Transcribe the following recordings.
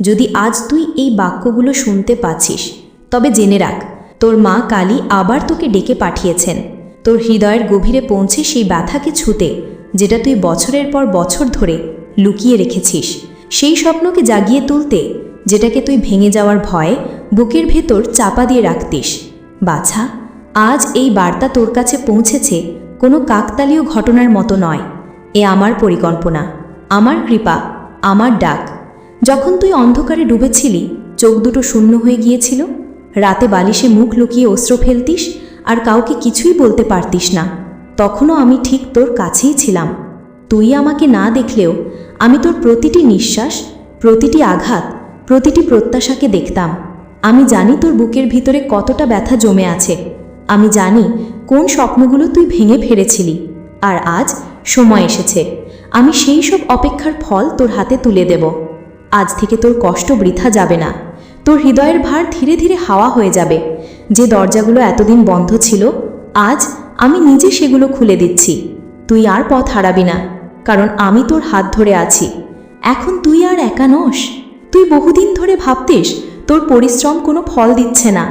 যদি আজ তুই এই বাক্যগুলো শুনতে পাচ্ছিস, তবে জেনে রাখ, তোর মা কালী আবার তোকে ডেকে পাঠিয়েছেন। তোর হৃদয়ের গভীরে পৌঁছে সেই ব্যথাকে ছুতে, যেটা তুই বছরের পর বছর ধরে লুকিয়ে রেখেছিস। সেই স্বপ্নকে জাগিয়ে তুলতে, যেটাকে তুই ভেঙে যাওয়ার ভয়ে বুকের ভেতর চাপা দিয়ে রাখতিস। বাছা, আজ এই বার্তা তোর কাছে পৌঁছেছে কোনো কাকতালীয় ঘটনার মতো নয়। এ আমার পরিকল্পনা, আমার কৃপা, আমার ডাক। যখন তুই অন্ধকারে ডুবেছিলি, চোখ দুটো শূন্য হয়ে গিয়েছিল, রাতে বালিশে মুখ লুকিয়ে অস্ত্র ফেলতিস আর কাউকে কিছুই বলতে পারতিস না। তখনও আমি ঠিক তোর কাছেই ছিলাম। তুই আমাকে না দেখলেও আমি তোর প্রতিটি নিঃশ্বাস, প্রতিটি আঘাত, প্রতিটি প্রত্যাশাকে দেখতাম। আমি জানি তোর বুকের ভিতরে কতটা ব্যথা জমে আছে। আমি জানি কোন স্বপ্নগুলো তুই ভেঙে ফেলেছিলি। আর আজ সময় এসেছে। আমি সেই সব অপেক্ষার ফল তোর হাতে তুলে দেব। আজ থেকে তোর কষ্ট বৃথা যাবে না। তোর হৃদয়ের ভার ধীরে ধীরে হাওয়া হয়ে যাবে। যে দরজাগুলো এতদিন বন্ধ ছিল, আজ আমি নিজে সেগুলো খুলে দিচ্ছি। তুই আর পথ হারাবি না, কারণ আমি তোর হাত ধরে আছি। এখন তুই আর একা নস। তুই বহুদিন ধরে ভাবতিস, তোর পরিশ্রম কোনো ফল দিচ্ছে না।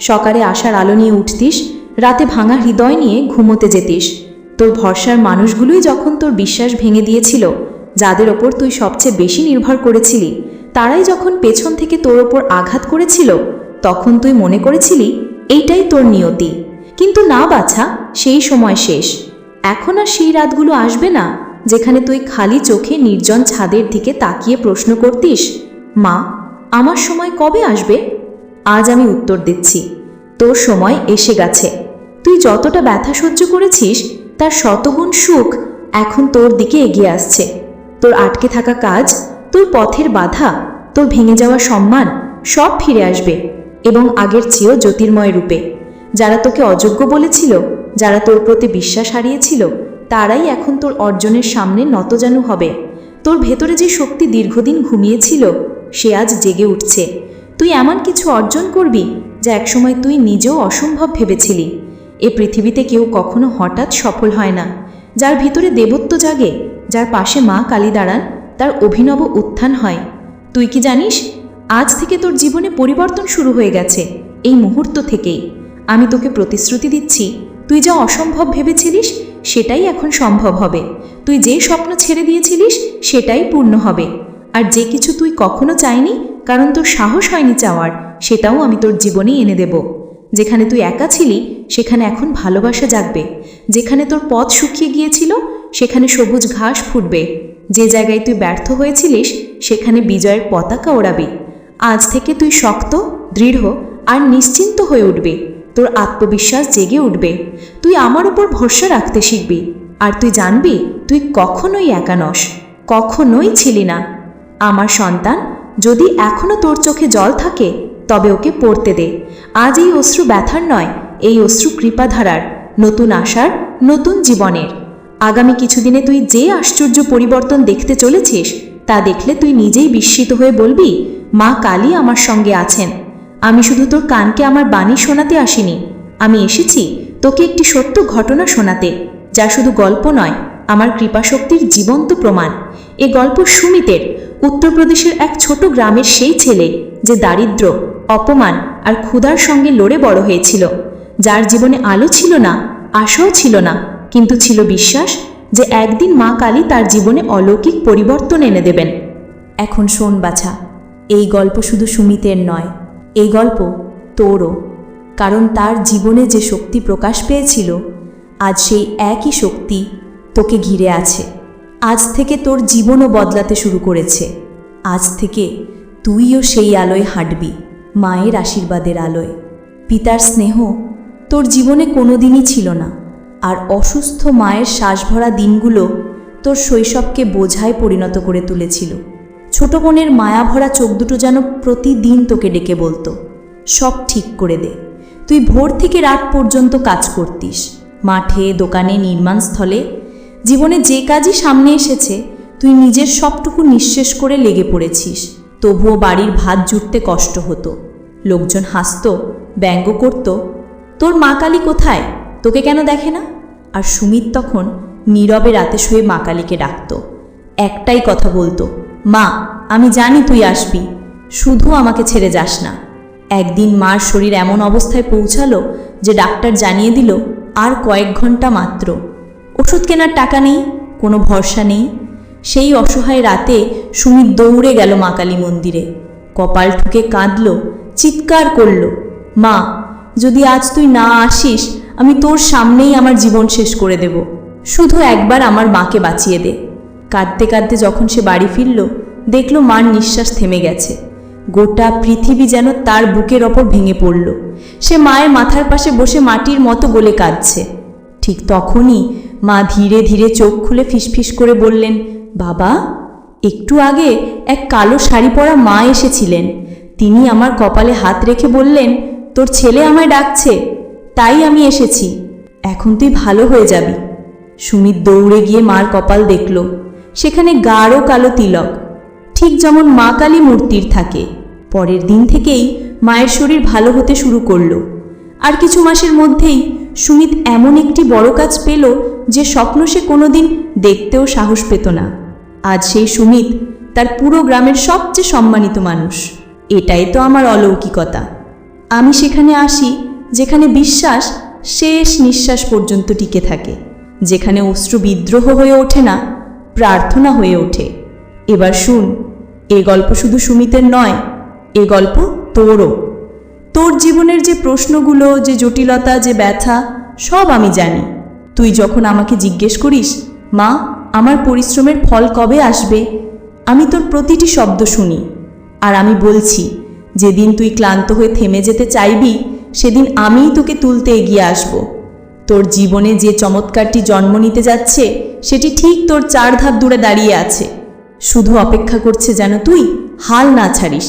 সকালে আসার আলো নিয়ে উঠতিস, রাতে ভাঙা হৃদয় নিয়ে ঘুমোতে যেতিস। তোর ভরসার মানুষগুলোই যখন তোর বিশ্বাস ভেঙে দিয়েছিল যাদের ওপর তুই সবচেয়ে বেশি নির্ভর করেছিলি, তারাই যখন পেছন থেকে তোর ওপর আঘাত করেছিল, তখন তুই মনে করেছিলি, এইটাই তোর নিয়তি। কিন্তু না বাছা, সেই সময় শেষ। এখন আর সেই রাতগুলো আসবে না, যেখানে তুই খালি চোখে নির্জন ছাদের দিকে তাকিয়ে প্রশ্ন করতিস, মা, আমার সময় কবে আসবে? আজ আমি উত্তর দিচ্ছি। তোর সময় এসে গেছে। তুই যতটা ব্যথা সহ্য করেছিস, তার শতগুণ সুখ এখন তোর দিকে এগিয়ে আসছে। তোর আটকে থাকা কাজ, তোর পথের বাধা, তোর ভেঙে যাওয়া সম্মান, সব ফিরে আসবে এবং আগের চেয়েও জ্যোতির্ময় রূপে। যারা তোকে অযোগ্য বলেছিল, যারা তোর প্রতি বিশ্বাস হারিয়েছিল, তারাই এখন তোর অর্জনের সামনে নতজানু হবে। তোর ভেতরে যে শক্তি দীর্ঘদিন ঘুমিয়েছিল, সে আজ জেগে উঠছে। তুই এমন কিছু অর্জন করবি, যা একসময় তুই নিজেও অসম্ভব ভেবেছিলি। এ পৃথিবীতে কেউ কখনো হঠাৎ সফল হয় না। যার ভিতরে দেবত্ব জাগে যার পাশে মা কালী দাঁড়ান, তার অভিনব উত্থান হয়। তুই কি জানিস, আজ থেকে তোর জীবনে পরিবর্তন শুরু হয়ে গেছে, এই মুহূর্ত থেকেই। আমি তোকে প্রতিশ্রুতি দিচ্ছি, তুই যা অসম্ভব ভেবেছিলিস, সেটাই এখন সম্ভব হবে। তুই যে স্বপ্ন ছেড়ে দিয়েছিলিস, সেটাই পূর্ণ হবে। আর যে কিছু তুই কখনো চাইনি, কারণ তোর সাহস হয়নি চাওয়ার, সেটাও আমি তোর জীবনেই এনে দেব। যেখানে তুই একা ছিলি, সেখানে এখন ভালোবাসা জাগবে। যেখানে তোর পথ শুকিয়ে গিয়েছিল, সেখানে সবুজ ঘাস ফুটবে। যে জায়গায় তুই ব্যর্থ হয়েছিলিস, সেখানে বিজয়ের পতাকা ওড়াবি। আজ থেকে তুই শক্ত, দৃঢ় আর নিশ্চিন্ত হয়ে উঠবে। তোর আত্মবিশ্বাস জেগে উঠবে। তুই আমার উপর ভরসা রাখতে শিখবি। আর তুই জানবি, তুই কখনোই একা নস। কখনোই ছিলি না। আমার সন্তান, যদি এখনও তোর চোখে জল থাকে তবে ওকে পড়তে দে। আজ এই অশ্রু ব্যথার নয়, এই অশ্রু কৃপাধারার, নতুন আশার, নতুন জীবনের। আগামী কিছুদিনে তুই যে আশ্চর্য পরিবর্তন দেখতে চলেছিস, তা দেখলে তুই নিজেই বিস্মিত হয়ে বলবি, মা কালী আমার সঙ্গে আছেন। আমি শুধু তোর কানকে আমার বাণী শোনাতে আসিনি। আমি এসেছি তোকে একটি সত্য ঘটনা শোনাতে, যা শুধু গল্প নয়, আমার কৃপাশক্তির জীবন্ত প্রমাণ। এ গল্প সুমিতের, উত্তরপ্রদেশের এক ছোট গ্রামের সেই ছেলে যে দারিদ্র অপমান আর ক্ষুধার সঙ্গে লড়ে বড় হয়েছিল। যার জীবনে আলো ছিল না, আশাও ছিল না, কিন্তু ছিল বিশ্বাস যে একদিন মা কালী তার জীবনে অলৌকিক পরিবর্তন এনে দেবেন। এখন শোন বাছা, এই গল্প শুধু সুমিতের নয়, এই গল্প তোরও। কারণ তার জীবনে যে শক্তি প্রকাশ পেয়েছিল, আজ সেই একই শক্তি তোকে ঘিরে আছে। আজ থেকে তোর জীবনও বদলাতে শুরু করেছে। আজ থেকে তুইও সেই আলোয় হাঁটবি। মায়ের আশীর্বাদের আলোয়। পিতার স্নেহ তোর জীবনে কোনোদিনই ছিল না, আর অসুস্থ মায়ের শ্বাসভরা দিনগুলো তোর শৈশবকে বোঝায় পরিণত করে তুলেছিল। ছোট বোনের মায়াভরা চোখ দুটো যেন প্রতিদিন তোকে ডেকে বলতো, সব ঠিক করে দে। তুই ভোর থেকে রাত পর্যন্ত কাজ করতিস। মাঠে, দোকানে নির্মাণস্থলে জীবনে যে কাজই সামনে এসেছে, তুই নিজের সবটুকু নিঃশেষ করে লেগে পড়েছিস। তবুও বাড়ির ভাত জুটতে কষ্ট হতো। লোকজন হাসত, ব্যঙ্গ করত, তোর মা কালী কোথায়? তোকে কেন দেখে না? আর সুমিত তখন নীরবে রাতে শুয়ে মা কালীকে ডাকত। একটাই কথা বলতো, মা, আমি জানি তুই আসবি, শুধু আমাকে ছেড়ে যাস না। একদিন মার শরীর এমন অবস্থায় পৌঁছালো যে ডাক্তার জানিয়ে দিল, আর কয়েক ঘণ্টা মাত্র। ওষুধ কেনার টাকা নেই, কোনো ভরসা নেই। সেই অসহায় রাতে সুমিত দৌড়ে গেল মা কালী মন্দিরে। কপাল ঠুকে কাঁদল, চিৎকার করল, মা, যদি আজ তুই না আসিস, আমি তোর সামনেই আমার জীবন শেষ করে দেব। শুধু একবার আমার মাকে বাঁচিয়ে দে। কাঁদতে কাঁদতে যখন সে বাড়ি ফিরল, দেখল মার নিঃশ্বাস থেমে গেছে। গোটা পৃথিবী যেন তার বুকের ওপর ভেঙে পড়ল। সে মায়ের মাথার পাশে বসে মাটির মতো গলে কাঁদছে। ঠিক তখনই মা ধীরে ধীরে চোখ খুলে ফিসফিস করে বললেন বাবা, একটু আগে এক কালো শাড়ি পরা মা এসেছিলেন। তিনি আমার কপালে হাত রেখে বললেন, তোর ছেলে আমায় ডাকছে। তাই আমি এসেছি। এখন তুই ভালো হয়ে যাবি। সুমিত দৌড়ে গিয়ে মার কপাল দেখল। সেখানে গাঢ় কালো তিলক। ঠিক যেমন মা কালী মূর্তির থাকে। পরের দিন থেকেই মায়ের শরীর ভালো হতে শুরু করল। আর কিছু মাসের মধ্যেই সুমিত এমন একটি বড় কাজ পেল যে স্বপ্ন সে কোনোদিন দেখতেও সাহস পেত না। আজ সেই সুমিত তার পুরো গ্রামের সবচেয়ে সম্মানিত মানুষ। এটাই তো আমার অলৌকিকতা। আমি সেখানে আসি যেখানে বিশ্বাস শেষ নিঃশ্বাস পর্যন্ত টিকে থাকে, যেখানে অশ্রু বিদ্রোহ হয়ে ওঠে না, প্রার্থনা হয়ে ওঠে। এবার শুন, এ গল্প শুধু সুমিতের নয়, এ গল্প তোরও। তোর জীবনের যে প্রশ্নগুলো, যে জটিলতা, যে ব্যথা, সব আমি জানি। তুই যখন আমাকে জিজ্ঞেস করিস, মা আমার পরিশ্রমের ফল কবে আসবে? আমি তোর প্রতিটি শব্দ শুনি, আর আমি বলছি, যেদিন তুই ক্লান্ত হয়ে থেমে যেতে চাইবি, সেদিন আমিই তোকে তুলতে এগিয়ে আসব। তোর জীবনে যে চমৎকারটি জন্ম নিতে যাচ্ছে, সেটি ঠিক তোর চার ধাপ দূরে দাঁড়িয়ে আছে। শুধু অপেক্ষা করছে যেন তুই হাল না ছাড়িস।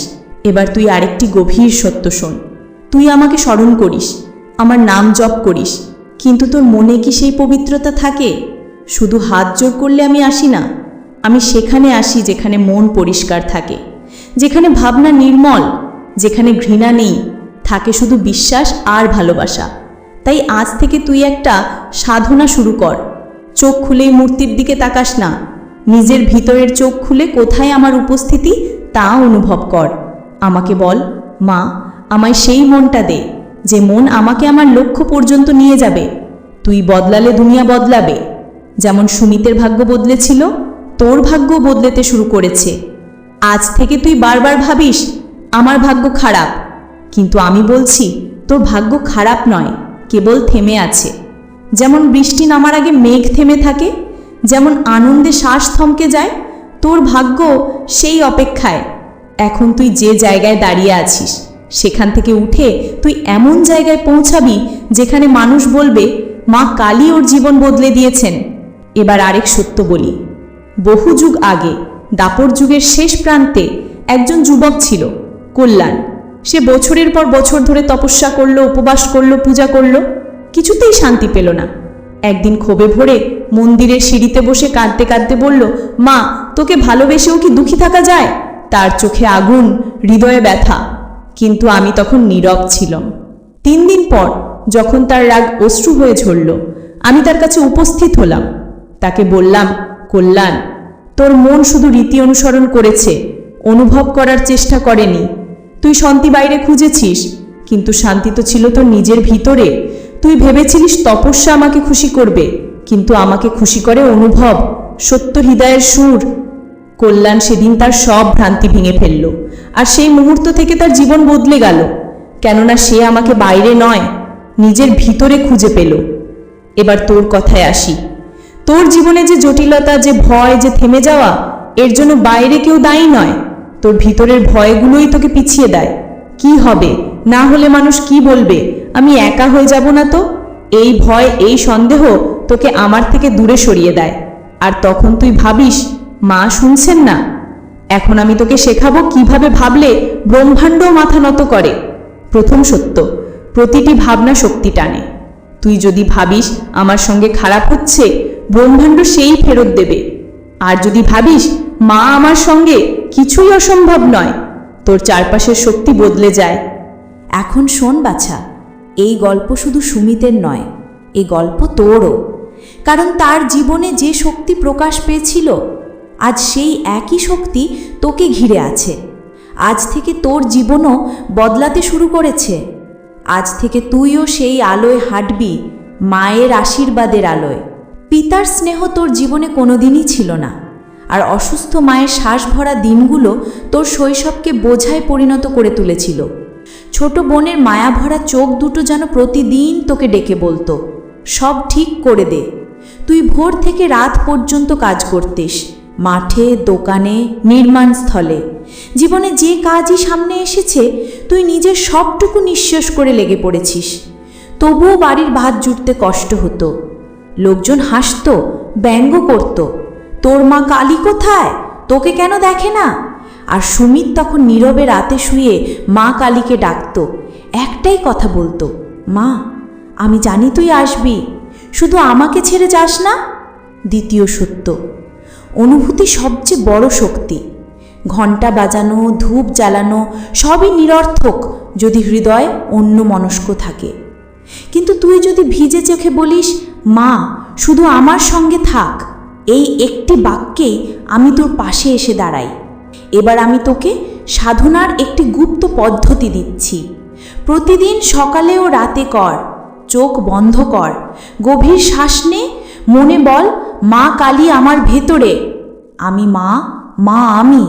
এবার তুই আরেকটি গভীর সত্য শোন। তুই আমাকে স্মরণ করিস, আমার নাম জপ করিস, কিন্তু তোর মনে কি সেই পবিত্রতা থাকে? শুধু হাত জোর করলে আমি আসি না, আমি সেখানে আসি যেখানে মন পরিষ্কার থাকে, যেখানে ভাবনা নির্মল, যেখানে ঘৃণা নেই, থাকে শুধু বিশ্বাস আর ভালোবাসা। তাই আজ থেকে তুই একটা সাধনা শুরু কর। চোখ খুলেই মূর্তির দিকে তাকাস না, নিজের ভিতরের চোখ খুলে কোথায় আমার উপস্থিতি তা অনুভব কর। আমাকে বল, মা, আমায় সেই মনটা দে, যে মন আমাকে আমার লক্ষ্য পর্যন্ত নিয়ে যাবে। তুই বদলালে দুনিয়া বদলাবে। যেমন সুমিতের ভাগ্য বদলেছিল, তোর ভাগ্য বদলেতে শুরু করেছে। আজ থেকে তুই বারবার ভাবিস, আমার ভাগ্য খারাপ। কিন্তু আমি বলছি, তোর ভাগ্য খারাপ নয়, কেবল থেমে আছে। যেমন বৃষ্টি নামার আগে মেঘ থেমে থাকে, যেমন আনন্দে শ্বাস থমকে যায়, তোর ভাগ্য সেই অপেক্ষায়। এখন তুই যে জায়গায় দাঁড়িয়ে আছিস, সেখান থেকে উঠে তুই এমন জায়গায় পৌঁছাবি যেখানে মানুষ বলবে, মা কালী ওর জীবন বদলে দিয়েছেন। এবার আরেক সত্য বলি। বহু যুগ আগে, দাপর যুগের শেষ প্রান্তে একজন যুবক ছিল, কল্যাণ। সে বছরের পর বছর ধরে তপস্যা করল, উপবাস করল, পূজা করল, কিছুতেই শান্তি পেল না। একদিন ক্ষোভে ভরে মন্দিরের সিঁড়িতে বসে কাঁদতে কাঁদতে বলল, মা, তোকে ভালোবেসেও কি দুঃখী থাকা যায়? তার চোখে আগুন, হৃদয়ে ব্যথা। কিন্তু আমি তখন নীরব ছিলাম। তিন দিন পর যখন তার রাগ অশ্রু হয়ে ঝরল, আমি তার কাছে উপস্থিত হলাম। তাকে বললাম, কল্যাণ, তোর মন শুধু রীতি অনুসরণ করেছে, অনুভব করার চেষ্টা করেনি। তুই শান্তি বাইরে খুঁজেছিস, কিন্তু শান্তি তো ছিল তোর নিজের ভিতরে। তুই ভেবেছিলিস তপস্যা আমাকে খুশি করবে, কিন্তু আমাকে খুশি করে অনুভব, সত্য হৃদয়ের সুর। কল্যাণ সেদিন তার সব ভ্রান্তি ভেঙে ফেলল, আর সেই মুহূর্ত থেকে তার জীবন বদলে গেল, কেননা সে আমাকে বাইরে নয়, নিজের ভিতরে খুঁজে পেল। এবার তোর কথায় আসি। তোর জীবনে যে জটিলতা, যে ভয়, যে থেমে যাওয়া, এর জন্য বাইরে কেউ দায়ী নয়। তোর ভিতরের ভয়গুলোই তোকে পিছিয়ে দেয়। কি হবে? না হলে মানুষ কি বলবে? আমি একা হয়ে যাব না তো? এই ভয়, এই সন্দেহ তোকে আমার থেকে দূরে সরিয়ে দেয়। আর তখন তুই ভাবিস, মা শুনছেন না। এখন আমি তোকে শেখাবো কীভাবে ভাবলে ব্রহ্মাণ্ডও মাথা নত করে। প্রথম সত্য, প্রতিটি ভাবনা শক্তি টানে। তুই যদি ভাবিস আমার সঙ্গে খারাপ হচ্ছে ব্রহ্মাণ্ড সেই ফেরত দেবে। আর যদি ভাবিস মা আমার সঙ্গে কিছুই অসম্ভব নয়, তোর চারপাশের শক্তি বদলে যায়। এখন শোন বাছা, এই গল্প শুধু সুমিতের নয় এই গল্প তোরও। কারণ তার জীবনে যে শক্তি প্রকাশ পেয়েছিল, আজ সেই একই শক্তি তোকে ঘিরে আছে। আজ থেকে তোর জীবনও বদলাতে শুরু করেছে। আজ থেকে তুইও সেই আলোয় হাঁটবি, মায়ের আশীর্বাদের আলোয়। পিতার স্নেহ তোর জীবনে কোনোদিনই ছিল না। আর অসুস্থ মায়ের শ্বাস ভরা দিনগুলো তোর শৈশবকে বোঝায় পরিণত করে তুলেছিল। ছোট বোনের মায়া ভরা চোখ দুটো যেন প্রতিদিন তোকে ডেকে বলতো, সব ঠিক করে দে। তুই ভোর থেকে রাত পর্যন্ত কাজ করতিস, মাঠে, দোকানে নির্মাণস্থলে জীবনে যে কাজই সামনে এসেছে, তুই নিজের সবটুকু নিঃশ্বাস করে লেগে পড়েছিস। তবুও বাড়ির ভাত জুটতে কষ্ট হতো। লোকজন হাসত, ব্যঙ্গ করত। তোর মা কালী কোথায়? তোকে কেন দেখে না? আর সুমিত তখন নীরবে রাতে শুয়ে মা কালীকে ডাকত। একটাই কথা বলতো, মা, আমি জানি তুই আসবি, শুধু আমাকে ছেড়ে যাস না? দ্বিতীয় সত্য, অনুভূতি সবচেয়ে বড় শক্তি। ঘণ্টা বাজানো, ধূপ জ্বালানো, সবই নিরর্থক যদি হৃদয় অন্য মনস্ক থাকে। কিন্তু তুই যদি ভিজে চোখে বলিস, মা, শুধু আমার সঙ্গে থাক, এই একটি বাক্যেই আমি তোর পাশে এসে দাঁড়াই। এবার আমি তোকে সাধনার একটি গুপ্ত পদ্ধতি দিচ্ছি। প্রতিদিন সকালে ও রাতে কর, চোখ বন্ধ কর, গভীর শ্বাস নে, মনে বল, মা কালী আমার ভেতরে। আমি মা মা আমি।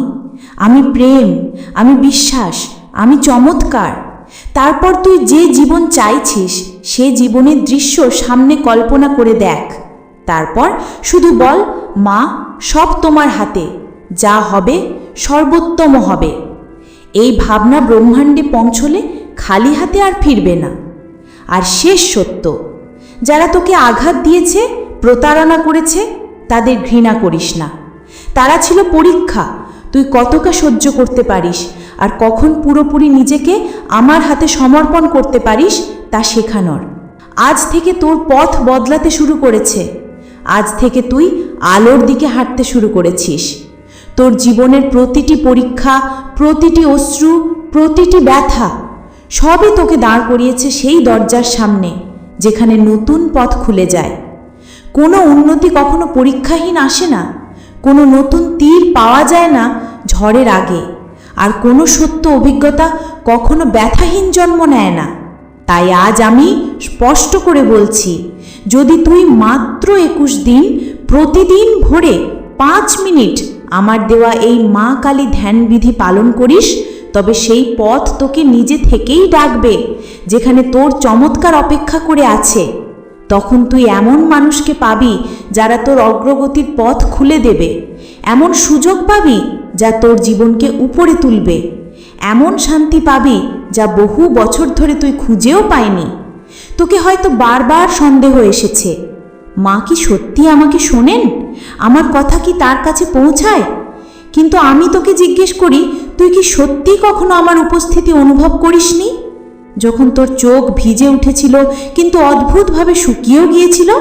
আমি প্রেম, আমি বিশ্বাস, আমি চমৎকার। তারপর তুই যে জীবন চাইছিস সে জীবনের দৃশ্য সামনে কল্পনা করে দেখ। তারপর শুধু বল, মা, সব তোমার হাতে। যা হবে, সর্বোত্তম হবে। এই ভাবনা ব্রহ্মাণ্ডে পৌঁছলে খালি হাতে আর ফিরবে না। আর শেষ সত্য, যারা তোকে আঘাত দিয়েছে, প্রতারণা করেছে, তাদের ঘৃণা করিস না। তারা ছিল পরীক্ষা, তুই কতটা সহ্য করতে পারিস, আর কখন পুরোপুরি নিজেকে আমার হাতে সমর্পণ করতে পারিস তা শেখানোর। আজ থেকে তোর পথ বদলাতে শুরু করেছে। আজ থেকে তুই আলোর দিকে হাঁটতে শুরু করেছিস। তোর জীবনের প্রতিটি পরীক্ষা, প্রতিটি অশ্রু, প্রতিটি ব্যথা, সবই তোকে দাঁড় করিয়েছে সেই দরজার সামনে, যেখানে নতুন পথ খুলে যায়। কোনো উন্নতি কখনো পরীক্ষাহীন আসে না। কোনো নতুন তীর পাওয়া যায় না ঝড়ের আগে। আর কোনো সত্য অভিজ্ঞতা কখনো ব্যথাহীন জন্ম নেয় না। তাই আজ আমি স্পষ্ট করে বলছি, যদি তুই মাত্র একুশ দিন প্রতিদিন ভোরে পাঁচ মিনিট আমার দেওয়া এই মা কালী ধ্যানবিধি পালন করিস, তবে সেই পথ তোকে নিজে থেকেই ডাকবে, যেখানে তোর চমৎকার অপেক্ষা করে আছে। তখন তুই এমন মানুষকে পাবি যারা তোর অগ্রগতির পথ খুলে দেবে, এমন সুযোগ পাবি যা তোর জীবনকে উপরে তুলবে। এমন শান্তি পাবি যা বহু বছর ধরে তুই খুঁজেও পাইনি। তোকে হয়তো বারবার সন্দেহ এসেছে। মা কি সত্যি আমাকে শোনেন? আমার কথা কি তার কাছে পৌঁছায়? কিন্তু আমি তোকে জিজ্ঞেস করি, তুই কি সত্যি কখনো আমার উপস্থিতি অনুভব করিসনি? যখন তোর চোখ ভিজে উঠেছিল, কিন্তু অদ্ভুতভাবে শুকিয়েও গিয়েছিল?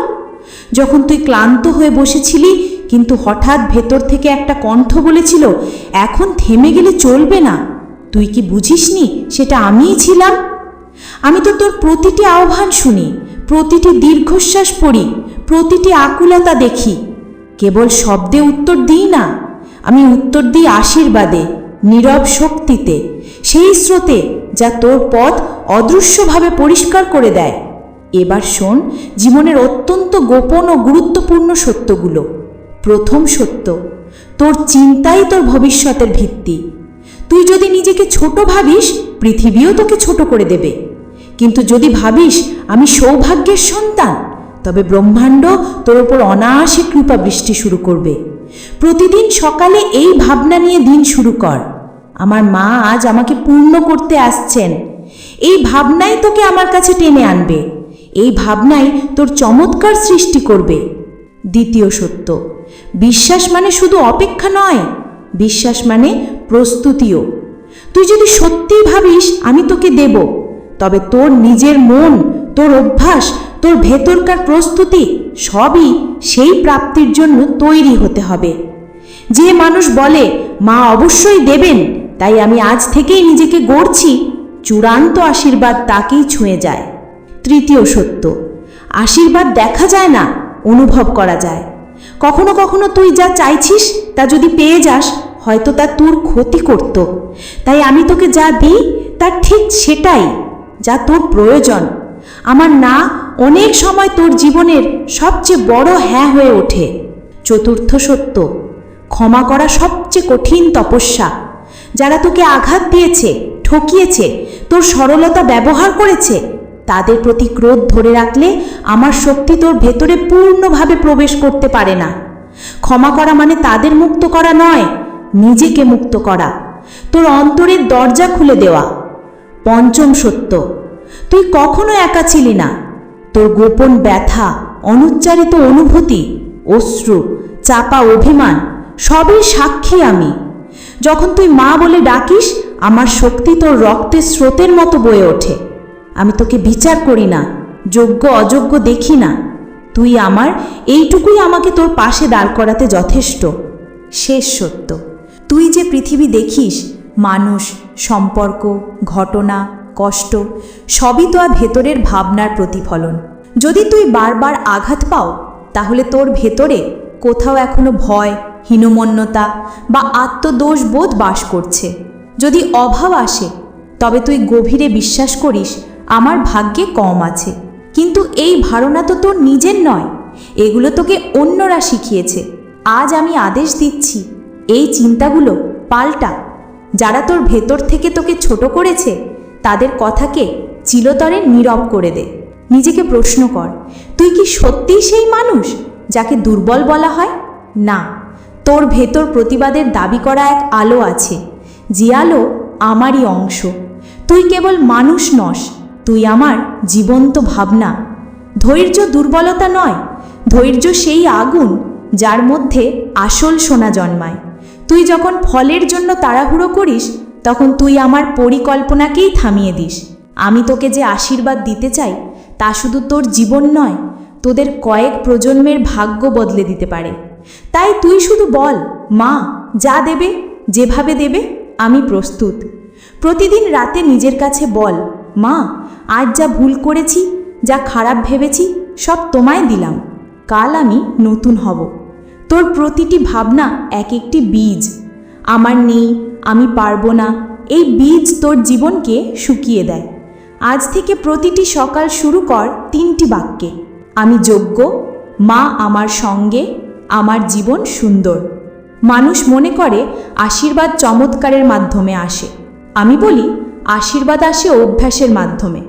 যখন তুই ক্লান্ত হয়ে বসেছিলি, কিন্তু হঠাৎ ভেতর থেকে একটা কণ্ঠ বলেছিল, এখন থেমে গেলে চলবে না। তুই কি বুঝিসনি? সেটা আমিই ছিলাম। আমি তো তোর প্রতিটি আহ্বান শুনি, প্রতিটি দীর্ঘশ্বাস পড়ি, প্রতিটি আকুলতা দেখি। কেবল শব্দে উত্তর দিই না, আমি উত্তর দিই আশীর্বাদে, নীরব শক্তিতে, সেই স্রোতে যা তোর পথ অদৃশ্যভাবে পরিষ্কার করে দেয়। এবার শোন, জীবনের অত্যন্ত গোপন ও গুরুত্বপূর্ণ সত্যগুলো। প্রথম সত্য, তোর চিন্তাই তোর ভবিষ্যতের ভিত্তি। তুই যদি নিজেকে ছোট ভাবিস, পৃথিবীও তোকে ছোট করে দেবে। কিন্তু যদি ভাবিস, আমি সৌভাগ্যের সন্তান, তবে ব্রহ্মাণ্ড তোর ওপর অনায়াসে কৃপা বৃষ্টি শুরু করবে। প্রতিদিন সকালে এই ভাবনা নিয়ে দিন শুরু কর। আমার মা আজ আমাকে পূর্ণ করতে আসছেন। এই ভাবনাই তোকে আমার কাছে টেনে আনবে। এই ভাবনাই তোর চমৎকার সৃষ্টি করবে। দ্বিতীয় সত্য, বিশ্বাস মানে শুধু অপেক্ষা নয়। বিশ্বাস মানে প্রস্তুতিও। তুই যদি সত্যিই ভাবিস, আমি তোকে দেব। তবে তোর নিজের মন, তোর অভ্যাস, তোর ভেতরকার প্রস্তুতি, সবই সেই প্রাপ্তির জন্য তৈরি হতে হবে। যে মানুষ বলে, মা অবশ্যই দেবেন, তাই আমি আজ থেকেই নিজেকে গড়ছি, চূড়ান্ত আশীর্বাদ তাকেই ছুঁয়ে যায়। তৃতীয় সত্য, আশীর্বাদ দেখা যায় না, অনুভব করা যায়। কখনো কখনো তুই যা চাইছিস, তা যদি পেয়ে যাস হয়তো তা তোর ক্ষতি করত। তাই আমি তোকে যা দিই তার ঠিক সেটাই, যা তোর প্রয়োজন। আমার না অনেক সময় তোর জীবনের সবচেয়ে বড় হ্যাঁ হয়ে ওঠে। চতুর্থ সত্য, ক্ষমা করা সবচেয়ে কঠিন তপস্যা। যারা তোকে আঘাত দিয়েছে, ঠকিয়েছে, তোর সরলতা ব্যবহার করেছে, তাদের প্রতি ক্রোধ ধরে রাখলে আমার শক্তি তোর ভেতরে পূর্ণভাবে প্রবেশ করতে পারে না। ক্ষমা করা মানে তাদের মুক্ত করা নয় নিজেকে মুক্ত করা। তোর অন্তরের দরজা খুলে দেওয়া। পঞ্চম সত্য, তুই কখনো একা ছিলি না। তোর গোপন ব্যথা, অনুচ্চারিত অনুভূতি, অশ্রু, চাপা অভিমান, সবই সাক্ষী আমি। যখন তুই মা বলে ডাকিস, আমার শক্তি তোর রক্তের স্রোতের মতো বয়ে ওঠে। আমি তোকে বিচার করি না, যোগ্য অযোগ্য দেখি না। তুই আমার, এইটুকুই আমাকে তোর পাশে দাঁড় করাতে যথেষ্ট। শেষ সত্য। তুই যে পৃথিবী দেখিস, মানুষ, সম্পর্ক, ঘটনা, কষ্ট, সবই তো আর ভেতরের ভাবনার প্রতিফলন। যদি তুই বারবার আঘাত পাও, তাহলে তোর ভেতরে কোথাও এখনও ভয়, হীনমন্যতা বা আত্মদোষ বোধ বাস করছে। যদি অভাব আসে, তবে তুই গভীরে বিশ্বাস করিস, আমার ভাগ্যে কম আছে। কিন্তু এই ধারণা তো তোর নিজের নয়, এগুলো তোকে অন্যরা শিখিয়েছে। আজ আমি আদেশ দিচ্ছি এই চিন্তাগুলো পাল্টা। যারা তোর ভেতর থেকে তোকে ছোট করেছে, তাদের কথাকে চিরতরে নীরব করে দে। নিজেকে প্রশ্ন কর, তুই কি সত্যিই সেই মানুষ যাকে দুর্বল বলা হয়? না, তোর ভেতর প্রতিবাদের দাবি করা এক আলো আছে। যে আলো আমারই অংশ। তুই কেবল মানুষ নস, তুই আমার জীবন্ত ভাবনা। ধৈর্য দুর্বলতা নয়, ধৈর্য সেই আগুন যার মধ্যে আসল সোনা জন্মায়। তুই যখন ফলের জন্য তাড়াহুড়ো করিস, তখন তুই আমার পরিকল্পনাকেই থামিয়ে দিস। আমি তোকে যে আশীর্বাদ দিতে চাই, তা শুধু তোর জীবন নয়, তোদের কয়েক প্রজন্মের ভাগ্য বদলে দিতে পারে। তাই তুই শুধু বল, মা, যা দেবে, যেভাবে দেবে, আমি প্রস্তুত। প্রতিদিন রাতে নিজের কাছে বল, মা, আজ যা ভুল করেছি, যা খারাপ ভেবেছি, সব তোমায় দিলাম। কাল আমি নতুন হব। তোর প্রতিটি ভাবনা এক একটি বীজ। আমার নেই, আমি পারব না, এই বীজ তোর জীবনকে শুকিয়ে দেয়। আজ থেকে প্রতিটি সকাল শুরু কর তিনটি বাক্যে। আমি যোগ্য, মা আমার সঙ্গে, আমার জীবন সুন্দর। মানুষ মনে করে আশীর্বাদ চমৎকারের মাধ্যমে আসে। আমি বলি, আশীর্বাদ আসে অভ্যাসের মাধ্যমে।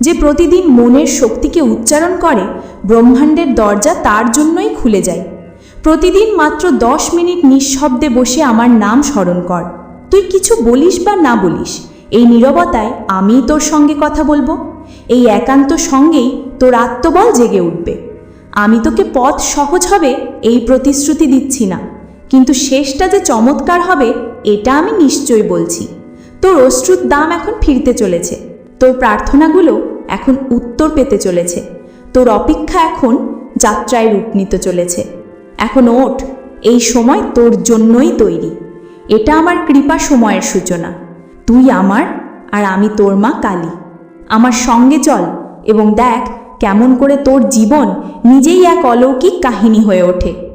যে প্রতিদিন মনের শক্তিকে উচ্চারণ করে, ব্রহ্মাণ্ডের দরজা তার জন্যই খুলে যায়। প্রতিদিন মাত্র দশ মিনিট নিঃশব্দে বসে আমার নাম স্মরণ কর। তুই কিছু বলিস বা না বলিস, এই নীরবতায় আমিই তোর সঙ্গে কথা বলব। এই একান্ত সঙ্গেই তোর আত্মবল জেগে উঠবে। আমি তোকে পথ সহজ হবে, এই প্রতিশ্রুতি দিচ্ছি না। কিন্তু শেষটা যে চমৎকার হবে, এটা আমি নিশ্চয়ই বলছি। তোর অশ্রুর দাম এখন ফিরতে চলেছে। তোর প্রার্থনাগুলো এখন উত্তর পেতে চলেছে। তোর অপেক্ষা এখন যাত্রায় রূপ নিতে চলেছে। এখন ওঠ, এই সময় তোর জন্যই তৈরি। এটা আমার কৃপা সময়ের সূচনা। তুই আমার আর আমি তোর মা কালী। আমার সঙ্গে চল এবং দেখ কেমন করে তোর জীবন নিজেই এক অলৌকিক কাহিনী হয়ে ওঠে।